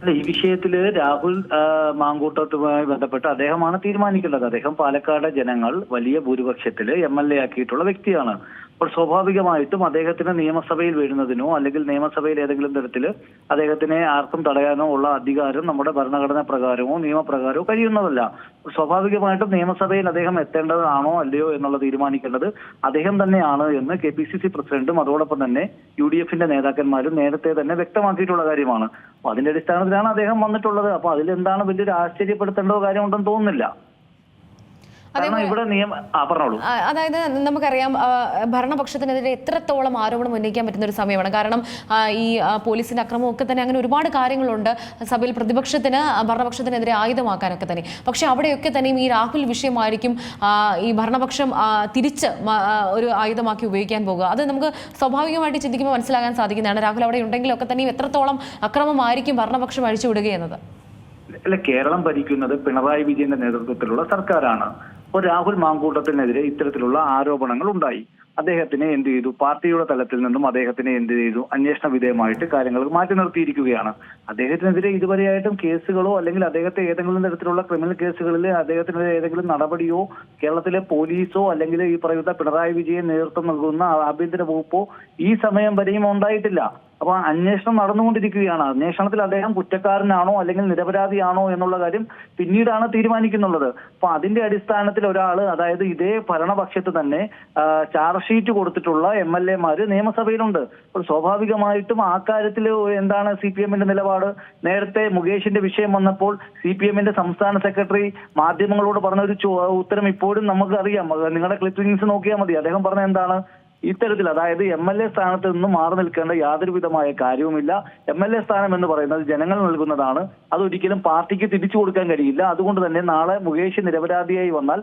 അല്ല ഈ വിഷയത്തിൽ രാഹുൽ മാങ്കൂട്ടത്തുമായി ബന്ധപ്പെട്ട് അദ്ദേഹമാണ് തീരുമാനിക്കേണ്ടത് അദ്ദേഹം പാലക്കാട് ജനങ്ങൾ വലിയ ഭൂരിപക്ഷത്തിൽ എം എൽ എ ആക്കിയിട്ടുള്ള വ്യക്തിയാണ്. അപ്പോൾ സ്വാഭാവികമായിട്ടും അദ്ദേഹത്തിന് നിയമസഭയിൽ വരുന്നതിനോ അല്ലെങ്കിൽ നിയമസഭയിൽ ഏതെങ്കിലും തരത്തിൽ അദ്ദേഹത്തിനെ ആർക്കും തടയാനോ ഉള്ള അധികാരം നമ്മുടെ ഭരണഘടന പ്രകാരമോ നിയമപ്രകാരമോ കഴിയുന്നതല്ല. സ്വാഭാവികമായിട്ടും നിയമസഭയിൽ അദ്ദേഹം എത്തേണ്ടതാണോ അല്ലയോ എന്നുള്ള തീരുമാനിക്കേണ്ടത് അദ്ദേഹം തന്നെയാണ് എന്ന് കെ പി സി സി പ്രസിഡന്റും അതോടൊപ്പം തന്നെ യു ഡി എഫിന്റെ നേതാക്കന്മാരും നേരത്തെ തന്നെ വ്യക്തമാക്കിയിട്ടുള്ള കാര്യമാണ്. അപ്പൊ അതിന്റെ അടിസ്ഥാനത്തിലാണ് അദ്ദേഹം വന്നിട്ടുള്ളത്. അപ്പൊ അതിലെന്താണ് വലിയൊരു ആശ്ചര്യപ്പെടുത്തേണ്ട കാര്യമുണ്ടെന്ന് തോന്നുന്നില്ല കാരണം ഇവിടെ നിയമ ആ പറഞ്ഞോളൂ ആ, അതായത് നമുക്കറിയാം ഭരണപക്ഷത്തിനെതിരെ എത്രത്തോളം ആരോപണം ഉന്നയിക്കാൻ പറ്റുന്ന ഒരു സമയമാണ്. കാരണം ഈ പോലീസിന്റെ അക്രമം ഒക്കെ തന്നെ അങ്ങനെ ഒരുപാട് കാര്യങ്ങളുണ്ട്. സഭയിൽ പ്രതിപക്ഷത്തിന് ഭരണപക്ഷത്തിനെതിരെ ആയുധമാക്കാനൊക്കെ തന്നെ. പക്ഷെ അവിടെയൊക്കെ തന്നെയും ഈ രാഹുൽ വിഷയമായിരിക്കും ഈ ഭരണപക്ഷം തിരിച്ച് ഒരു ആയുധമാക്കി ഉപയോഗിക്കാൻ പോകുക. അത് നമുക്ക് സ്വാഭാവികമായിട്ട് ചിന്തിക്കുമ്പോൾ മനസ്സിലാകാൻ സാധിക്കുന്നതാണ്. രാഹുൽ അവിടെ ഉണ്ടെങ്കിലൊക്കെ തന്നെയും എത്രത്തോളം അക്രമമായിരിക്കും ഭരണപക്ഷം അഴിച്ചുവിടുക എന്നത് അല്ല കേരളം ഭരിക്കുന്നത് പിണറായി വിജയന്റെ നേതൃത്വത്തിലുള്ള സർക്കാരാണ്. അപ്പോൾ രാഹുൽ മാങ്കൂട്ടത്തിനെതിരെ ഇത്തരത്തിലുള്ള ആരോപണങ്ങൾ ഉണ്ടായി. അദ്ദേഹത്തിനെ എന്ത് ചെയ്തു? പാർട്ടിയുടെ തലത്തിൽ നിന്നും അദ്ദേഹത്തിനെ എന്ത് ചെയ്തു? അന്വേഷണ വിധേയമായിട്ട് കാര്യങ്ങൾ മാറ്റി നിർത്തിയിരിക്കുകയാണ്. അദ്ദേഹത്തിനെതിരെ ഇതുവരെയായിട്ടും കേസുകളോ അല്ലെങ്കിൽ അദ്ദേഹത്തെ ഏതെങ്കിലും തരത്തിലുള്ള ക്രിമിനൽ കേസുകളിൽ അദ്ദേഹത്തിനെതിരെ ഏതെങ്കിലും നടപടിയോ കേരളത്തിലെ പോലീസോ അല്ലെങ്കിൽ ഈ പറയുന്ന പിണറായി വിജയൻ നേതൃത്വം നൽകുന്ന ആഭ്യന്തര വകുപ്പോ ഈ സമയം വരെയും ഉണ്ടായിട്ടില്ല. അപ്പൊ അന്വേഷണം നടന്നുകൊണ്ടിരിക്കുകയാണ്. അന്വേഷണത്തിൽ അദ്ദേഹം കുറ്റക്കാരനാണോ അല്ലെങ്കിൽ നിരപരാധിയാണോ എന്നുള്ള കാര്യം പിന്നീടാണ് തീരുമാനിക്കുന്നുള്ളത്. അപ്പൊ അതിന്റെ അടിസ്ഥാനത്തിൽ ഒരാൾ അതായത് ഇതേ ഭരണപക്ഷത്ത് തന്നെ ചാർജ് ഷീറ്റ് കൊടുത്തിട്ടുള്ള എം എൽ എമാര് നിയമസഭയിലുണ്ട്. അപ്പോൾ സ്വാഭാവികമായിട്ടും ആ കാര്യത്തിൽ എന്താണ് സി പി എമ്മിന്റെ നിലപാട്? നേരത്തെ മുകേഷിന്റെ വിഷയം വന്നപ്പോൾ സി പി എമ്മിന്റെ സംസ്ഥാന സെക്രട്ടറി മാധ്യമങ്ങളോട് പറഞ്ഞ ഒരു ഉത്തരം ഇപ്പോഴും നമുക്ക് അറിയാം നിങ്ങളുടെ ക്ലിപ്പിംഗ്സ് നോക്കിയാൽ മതി. അദ്ദേഹം പറഞ്ഞ എന്താണ്? ഇത്തരത്തിൽ അതായത് എം എൽ എ സ്ഥാനത്ത് നിന്ന് മാറി നിൽക്കേണ്ട യാതൊരു വിധമായ കാര്യവുമില്ല. എം എൽ എ സ്ഥാനം എന്ന് പറയുന്നത് ജനങ്ങൾ നൽകുന്നതാണ്. അതൊരിക്കലും പാർട്ടിക്ക് തിരിച്ചു കൊടുക്കാൻ കഴിയില്ല. അതുകൊണ്ട് തന്നെ നാളെ മുകേഷ് നിരപരാധിയായി വന്നാൽ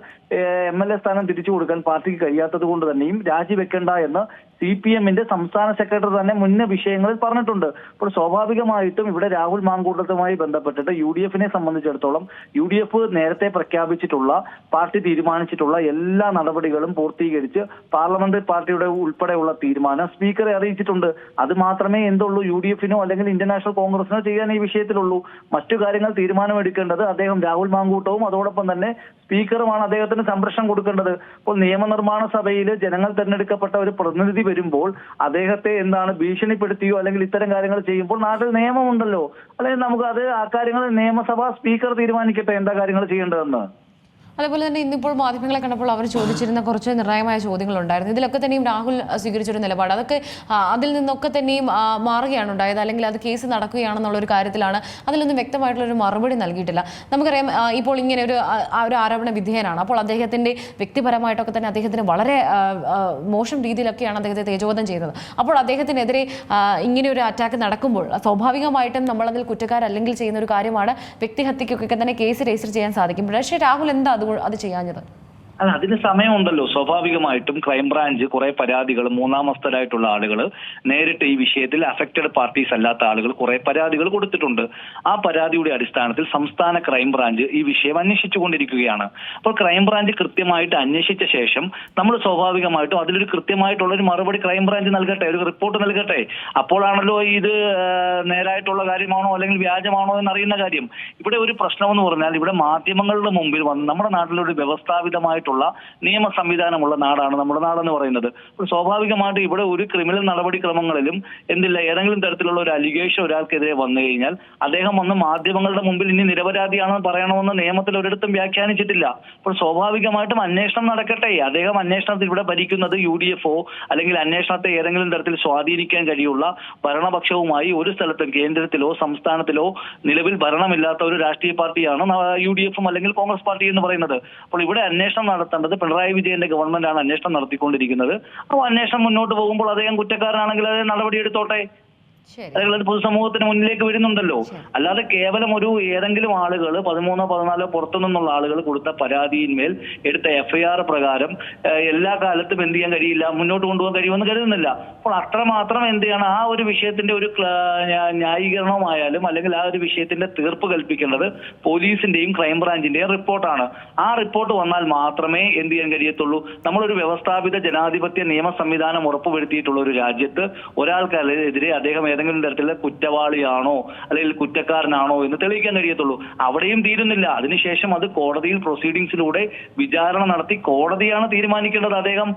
എം എൽ എ സ്ഥാനം തിരിച്ചു കൊടുക്കാൻ പാർട്ടിക്ക് കഴിയാത്തത് കൊണ്ട് തന്നെയും രാജിവെക്കേണ്ട എന്ന് സി പി എമ്മിന്റെ സംസ്ഥാന സെക്രട്ടറി തന്നെ മുന്നേ വിഷയങ്ങളിൽ പറഞ്ഞിട്ടുണ്ട്. അപ്പോൾ സ്വാഭാവികമായിട്ടും ഇവിടെ രാഹുൽ മാങ്കൂട്ടത്തുമായി ബന്ധപ്പെട്ടിട്ട് യു ഡി എഫിനെ സംബന്ധിച്ചിടത്തോളം യു ഡി എഫ് നേരത്തെ പ്രഖ്യാപിച്ചിട്ടുള്ള പാർട്ടി തീരുമാനിച്ചിട്ടുള്ള എല്ലാ നടപടികളും പൂർത്തീകരിച്ച് പാർലമെന്ററി പാർട്ടിയുടെ ഉൾപ്പെടെയുള്ള തീരുമാനം സ്പീക്കറെ അറിയിച്ചിട്ടുണ്ട്. അത് മാത്രമേ എന്തുള്ളൂ യു ഡി എഫിനോ അല്ലെങ്കിൽ ഇന്ത്യൻ നാഷണൽ കോൺഗ്രസിനോ ചെയ്യാൻ ഈ വിഷയത്തിലുള്ളൂ. മറ്റു കാര്യങ്ങൾ തീരുമാനമെടുക്കേണ്ടത് അദ്ദേഹം രാഹുൽ മാങ്കൂട്ടവും അതോടൊപ്പം തന്നെ സ്പീക്കറുമാണ് അദ്ദേഹത്തിന് സംരക്ഷണം കൊടുക്കേണ്ടത്. അപ്പോൾ നിയമനിർമ്മാണ സഭയിൽ ജനങ്ങൾ തെരഞ്ഞെടുക്കപ്പെട്ട ഒരു പ്രതിനിധി വരുമ്പോൾ അദ്ദേഹത്തെ എന്താണ് ഭീഷണിപ്പെടുത്തിയോ അല്ലെങ്കിൽ ഇത്തരം കാര്യങ്ങൾ ചെയ്യുമ്പോൾ നാട്ടിൽ നിയമമുണ്ടല്ലോ. അല്ലെങ്കിൽ നമുക്ക് അത് ആ കാര്യങ്ങൾ നിയമസഭാ സ്പീക്കർ തീരുമാനിക്കട്ടെ എന്താ കാര്യങ്ങൾ ചെയ്യേണ്ടതെന്ന്? അതുപോലെ തന്നെ ഇന്നിപ്പോൾ മാധ്യമങ്ങളെ കണ്ടപ്പോൾ അവർ ചോദിച്ചിരുന്ന കുറച്ച് നിർണായകമായ ചോദ്യങ്ങളുണ്ടായിരുന്നു. ഇതിലൊക്കെ തന്നെയും രാഹുൽ സ്വീകരിച്ചൊരു നിലപാട്. അതൊക്കെ അതിൽ നിന്നൊക്കെ തന്നെയും മാറുകയാണ് ഉണ്ടായത്. അല്ലെങ്കിൽ അത് കേസ് നടക്കുകയാണെന്നുള്ള ഒരു കാര്യത്തിലാണ് അതിലൊന്നും വ്യക്തമായിട്ടുള്ള ഒരു മറുപടി നൽകിയിട്ടില്ല. നമുക്കറിയാം ഇപ്പോൾ ഇങ്ങനെ ഒരു ഒരു ആരോപണ വിധേയനാണ്. അപ്പോൾ അദ്ദേഹത്തിന്റെ വ്യക്തിപരമായിട്ടൊക്കെ തന്നെ അദ്ദേഹത്തിന് വളരെ മോശം രീതിയിലൊക്കെയാണ് അദ്ദേഹത്തെ തേജോവധം ചെയ്തത്. അപ്പോൾ അദ്ദേഹത്തിനെതിരെ ഇങ്ങനെ ഒരു അറ്റാക്ക് നടക്കുമ്പോൾ സ്വാഭാവികമായിട്ടും നമ്മളതിൽ കുറ്റക്കാരല്ലെങ്കിൽ ചെയ്യുന്ന ഒരു കാര്യമാണ് വ്യക്തിഹത്യക്കൊക്കെ തന്നെ കേസ് രജിസ്റ്റർ ചെയ്യാൻ സാധിക്കും. പക്ഷേ രാഹുൽ എന്താ അത് ചെയ്യാഞ്ഞത്. അല്ല അതിന് സമയമുണ്ടല്ലോ. സ്വാഭാവികമായിട്ടും ക്രൈംബ്രാഞ്ച് കുറെ പരാതികൾ മൂന്നാമസ്ഥരായിട്ടുള്ള ആളുകൾ നേരിട്ട് ഈ വിഷയത്തിൽ അഫക്റ്റഡ് പാർട്ടീസ് അല്ലാത്ത ആളുകൾ കുറെ പരാതികൾ കൊടുത്തിട്ടുണ്ട്. ആ പരാതിയുടെ അടിസ്ഥാനത്തിൽ സംസ്ഥാന ക്രൈംബ്രാഞ്ച് ഈ വിഷയം അന്വേഷിച്ചുകൊണ്ടിരിക്കുകയാണ്. അപ്പോൾ ക്രൈംബ്രാഞ്ച് കൃത്യമായിട്ട് അന്വേഷിച്ച ശേഷം നമ്മൾ സ്വാഭാവികമായിട്ടും അതിലൊരു കൃത്യമായിട്ടുള്ള ഒരു മറുപടി ക്രൈംബ്രാഞ്ച് നൽകട്ടെ ഒരു റിപ്പോർട്ട് നൽകട്ടെ. അപ്പോഴാണല്ലോ ഇത് നേരായിട്ടുള്ള കാര്യമാണോ അല്ലെങ്കിൽ വ്യാജമാണോ എന്നറിയുന്ന കാര്യം. ഇവിടെ ഒരു പ്രശ്നമെന്ന് പറഞ്ഞാൽ ഇവിടെ മാധ്യമങ്ങളുടെ മുമ്പിൽ വന്ന് നമ്മുടെ നാട്ടിലൊരു വ്യവസ്ഥാപിതമായിട്ടുള്ള നിയമ സംവിധാനമുള്ള നാടാണ് നമ്മുടെ നാടെന്ന് പറയുന്നത്. സ്വാഭാവികമായിട്ട് ഇവിടെ ഒരു ക്രിമിനൽ നടപടിക്രമങ്ങളിലും എന്തില്ല ഏതെങ്കിലും തരത്തിലുള്ള ഒരു അലിഗേഷൻ ഒരാൾക്കെതിരെ വന്നു കഴിഞ്ഞാൽ അദ്ദേഹം വന്ന് മാധ്യമങ്ങളുടെ മുമ്പിൽ ഇനി നിരപരാധിയാണെന്ന് പറയണമെന്ന് നിയമത്തിൽ ഒരിടത്തും വ്യാഖ്യാനിച്ചിട്ടില്ല. അപ്പോൾ സ്വാഭാവികമായിട്ടും അന്വേഷണം നടക്കട്ടെ. അദ്ദേഹം അന്വേഷണത്തിൽ ഇവിടെ ഭരിക്കുന്നത് യു ഡി എഫോ അല്ലെങ്കിൽ അന്വേഷണത്തെ ഏതെങ്കിലും തരത്തിൽ സ്വാധീനിക്കാൻ കഴിയുള്ള ഭരണപക്ഷവുമായി ഒരു സ്ഥലത്തും കേന്ദ്രത്തിലോ സംസ്ഥാനത്തിലോ നിലവിൽ ഭരണമില്ലാത്ത ഒരു രാഷ്ട്രീയ പാർട്ടിയാണ് യു ഡി എഫും അല്ലെങ്കിൽ കോൺഗ്രസ് പാർട്ടി എന്ന് പറയുന്നത്. അപ്പോൾ ഇവിടെ അന്വേഷണം നടത്തേണ്ടത് പിണറായി വിജയന്റെ ഗവൺമെന്റാണ് അന്വേഷണം നടത്തിക്കൊണ്ടിരിക്കുന്നത്. അപ്പോൾ അന്വേഷണം മുന്നോട്ട് പോകുമ്പോൾ അദ്ദേഹം കുറ്റക്കാരനാണെങ്കിൽ അത് നടപടിയെടുത്തോട്ടെ അത് പൊതുസമൂഹത്തിന് മുന്നിലേക്ക് വരുന്നുണ്ടല്ലോ. അല്ലാതെ കേവലം ഒരു ഏതെങ്കിലും ആളുകൾ പതിമൂന്നോ പതിനാലോ പുറത്തു നിന്നുള്ള ആളുകൾ കൊടുത്ത പരാതിയിന്മേൽ എടുത്ത എഫ്ഐആർ പ്രകാരം എല്ലാ കാലത്തും എന്ത് ചെയ്യാൻ കഴിയില്ല മുന്നോട്ട് കൊണ്ടുപോകാൻ കഴിയുമെന്ന് കരുതുന്നില്ല. അപ്പോൾ അത്രമാത്രം എന്ത് ചെയ്യണം ആ ഒരു വിഷയത്തിന്റെ ഒരു ന്യായീകരണമായാലും അല്ലെങ്കിൽ ആ ഒരു വിഷയത്തിന്റെ തീർപ്പ് കൽപ്പിക്കേണ്ടത് പോലീസിന്റെയും ക്രൈംബ്രാഞ്ചിന്റെയും റിപ്പോർട്ടാണ്. ആ റിപ്പോർട്ട് വന്നാൽ മാത്രമേ എന്ത് ചെയ്യാൻ കഴിയത്തുള്ളൂ. നമ്മളൊരു വ്യവസ്ഥാപിത ജനാധിപത്യ നിയമ സംവിധാനം ഉറപ്പുവരുത്തിയിട്ടുള്ള ഒരു രാജ്യത്ത് ഒരാൾക്കെതിരെ അദ്ദേഹം ഏതെങ്കിലും തരത്തിലുള്ള കുറ്റവാളിയാണോ അല്ലെങ്കിൽ കുറ്റക്കാരനാണോ എന്ന് തെളിയിക്കാൻ കഴിയത്തുള്ളൂ. അവിടെയും തീരുന്നില്ല. അതിനുശേഷം അത് കോടതിയിൽ പ്രൊസീഡിങ്സിലൂടെ വിചാരണ നടത്തി കോടതിയാണ് തീരുമാനിക്കേണ്ടത്. അദ്ദേഹം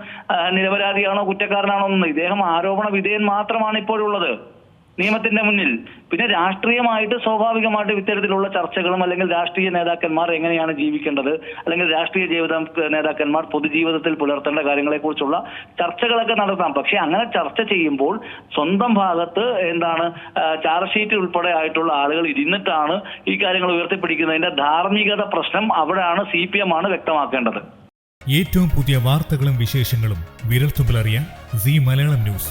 നിരപരാധിയാണോ കുറ്റക്കാരനാണോ എന്ന്. ഇദ്ദേഹം ആരോപണ വിധേയൻ മാത്രമാണ് ഇപ്പോഴുള്ളത്. നിയമത്തിന്റെ മുന്നിൽ. പിന്നെ രാഷ്ട്രീയമായിട്ട് സ്വാഭാവികമായിട്ട് ഇത്തരത്തിലുള്ള ചർച്ചകളും അല്ലെങ്കിൽ രാഷ്ട്രീയ നേതാക്കന്മാർ എങ്ങനെയാണ് ജീവിക്കേണ്ടത് അല്ലെങ്കിൽ രാഷ്ട്രീയ ജീവിതം നേതാക്കന്മാർ പൊതുജീവിതത്തിൽ പുലർത്തേണ്ട കാര്യങ്ങളെക്കുറിച്ചുള്ള ചർച്ചകളൊക്കെ നടത്താം. പക്ഷെ അങ്ങനെ ചർച്ച ചെയ്യുമ്പോൾ സ്വന്തം ഭാഗത്ത് എന്താണ് ചാർജ് ഷീറ്റ് ഉൾപ്പെടെ ആയിട്ടുള്ള ആളുകൾ ഇരുന്നിട്ടാണ് ഈ കാര്യങ്ങൾ ഉയർത്തിപ്പിടിക്കുന്നതിന്റെ ധാർമ്മികത പ്രശ്നം അവിടെയാണ് സി പി എം ആണ് വ്യക്തമാക്കേണ്ടത്. ഏറ്റവും പുതിയ വാർത്തകളും വിശേഷങ്ങളും വിരൽത്തുമ്പിലറിയാൻ സി മലയാളം ന്യൂസ്.